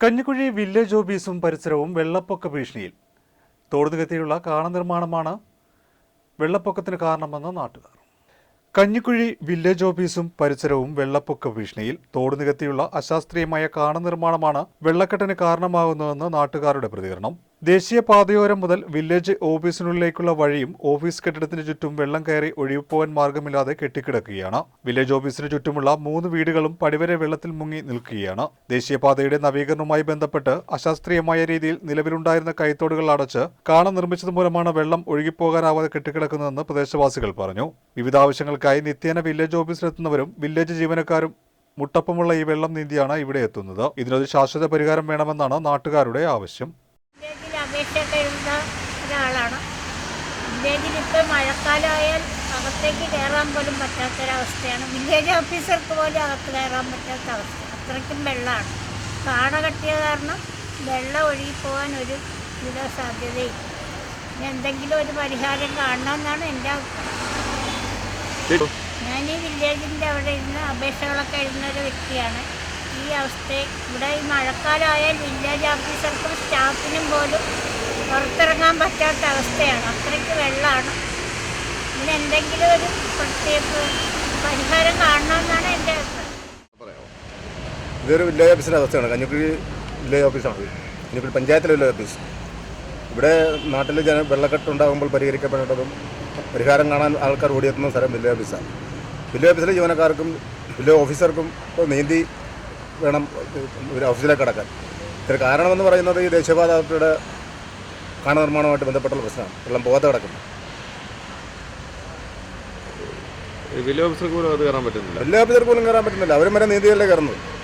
Kanjikuzhi village ഓഫീസും പരിസരവും വെള്ളപ്പൊക്ക ഭീഷണിയിൽ. തോടുനികത്തിയുള്ള കാണ നിർമ്മാണമാണ് വെള്ളപ്പൊക്കത്തിന് കാരണമെന്ന് നാട്ടുകാർ. കഞ്ഞിക്കുഴി വില്ലേജ് ഓഫീസും പരിസരവും വെള്ളപ്പൊക്ക ഭീഷണിയിൽ തോടുനികത്തിയുള്ള അശാസ്ത്രീയമായ കാണ നിർമ്മാണമാണ് വെള്ളക്കെട്ടിന് കാരണമാകുന്നതെന്ന് നാട്ടുകാരുടെ പ്രതികരണം. ദേശീയപാതയോരം മുതൽ വില്ലേജ് ഓഫീസിനുള്ളിലേക്കുള്ള വഴിയും ഓഫീസ് കെട്ടിടത്തിന് ചുറ്റും വെള്ളം കയറി ഒഴിവുപോകാൻ മാർഗമില്ലാതെ കെട്ടിക്കിടക്കുകയാണ്. വില്ലേജ് ഓഫീസിന് ചുറ്റുമുള്ള മൂന്ന് വീടുകളും പടിവരെ വെള്ളത്തിൽ മുങ്ങി നിൽക്കുകയാണ്. ദേശീയപാതയുടെ നവീകരണവുമായി ബന്ധപ്പെട്ട് അശാസ്ത്രീയമായ രീതിയിൽ നിലവിലുണ്ടായിരുന്ന കൈത്തോടുകൾ അടച്ച് കാണ നിർമ്മിച്ചത് മൂലമാണ് വെള്ളം ഒഴുകിപ്പോകാനാവാതെ കെട്ടിക്കിടക്കുന്നതെന്ന് പ്രദേശവാസികൾ പറഞ്ഞു. വിവിധ ആവശ്യങ്ങൾക്കായി നിത്യേന വില്ലേജ് ഓഫീസിലെത്തുന്നവരും വില്ലേജ് ജീവനക്കാരും മുട്ടപ്പമുള്ള ഈ വെള്ളം നീന്തിയാണ് ഇവിടെ എത്തുന്നത്. ഇതിനൊരു ശാശ്വത പരിഹാരം വേണമെന്നാണ് നാട്ടുകാരുടെ ആവശ്യം. അപേക്ഷയൊക്കെ എഴുതുന്ന ഒരാളാണ്. ഇപ്പം മഴക്കാലമായാൽ അകത്തേക്ക് കയറാൻ പോലും പറ്റാത്തൊരവസ്ഥയാണ്. വില്ലേജ് ഓഫീസർക്ക് പോലും അകത്ത് കയറാൻ പറ്റാത്ത അവസ്ഥ അത്രയ്ക്കും വെള്ളമാണ്. കാട കെട്ടിയ കാരണം വെള്ളം ഒഴുകിപ്പോകാൻ ഒരു വിധ സാധ്യതയില്ല. എന്തെങ്കിലും ഒരു പരിഹാരം കാണണമെന്നാണ് എന്റെ ഞാൻ ഈ വില്ലേജിന്റെ അവിടെ ഇരുന്ന് അപേക്ഷകളൊക്കെ എഴുതുന്ന ഒരു വ്യക്തിയാണ്. ഈ അവസ്ഥ ഇവിടെ ഈ മഴക്കാലമായാൽ വില്ലേജ് ഓഫീസർക്കും സ്റ്റാഫിനും പോലും പുറത്തിറങ്ങാൻ പറ്റാത്ത അവസ്ഥയാണ്. അത്രയ്ക്ക് വെള്ളമാണ്. ഇതിന് എന്തെങ്കിലും ഒരു പ്രത്യേക പരിഹാരം കാണണമെന്നാണ് എന്റെ അഭിപ്രായം. ഇതൊരു വില്ലേജ് ഓഫീസിന്റെ അവസ്ഥയാണ്. കഞ്ഞിക്കുഴി വില്ലേജ് ഓഫീസാണ്. കഞ്ഞിക്കുഴി പഞ്ചായത്തിലെ വില്ലേജ് ഓഫീസ്. ഇവിടെ നാട്ടിൽ ജന വെള്ളക്കെട്ടുണ്ടാകുമ്പോൾ പരിഹരിക്കപ്പെടേണ്ടതും പരിഹാരം കാണാൻ ആൾക്കാർ ഓടിയെത്തുന്ന സ്ഥലം വില്ലേജ് ഓഫീസാണ്. വില്ലേജ് ഓഫീസിലെ ജീവനക്കാർക്കും വില്ലേജ് ഓഫീസർക്കും നീന്തി വേണം ഒരു ഓഫീസിലേക്ക് കടക്കാൻ. ഇതിന് കാരണമെന്ന് പറയുന്നത് ഈ ദേശീയപാതയുടെ കാണ നിർമ്മാണവുമായിട്ട് ബന്ധപ്പെട്ടുള്ള പ്രശ്നമാണ്. വെള്ളം പോകാതെ കിടക്കുന്നു. വില്ലേജ് ഓഫീസർക്ക് പോലും അത് കയറാൻ പറ്റുന്നില്ല. വില്ലേജ് ഓഫീസർക്ക് പോലും കയറാൻ പറ്റുന്നില്ല. അവരും വരെ നീതിയല്ലേ കയറുന്നത്.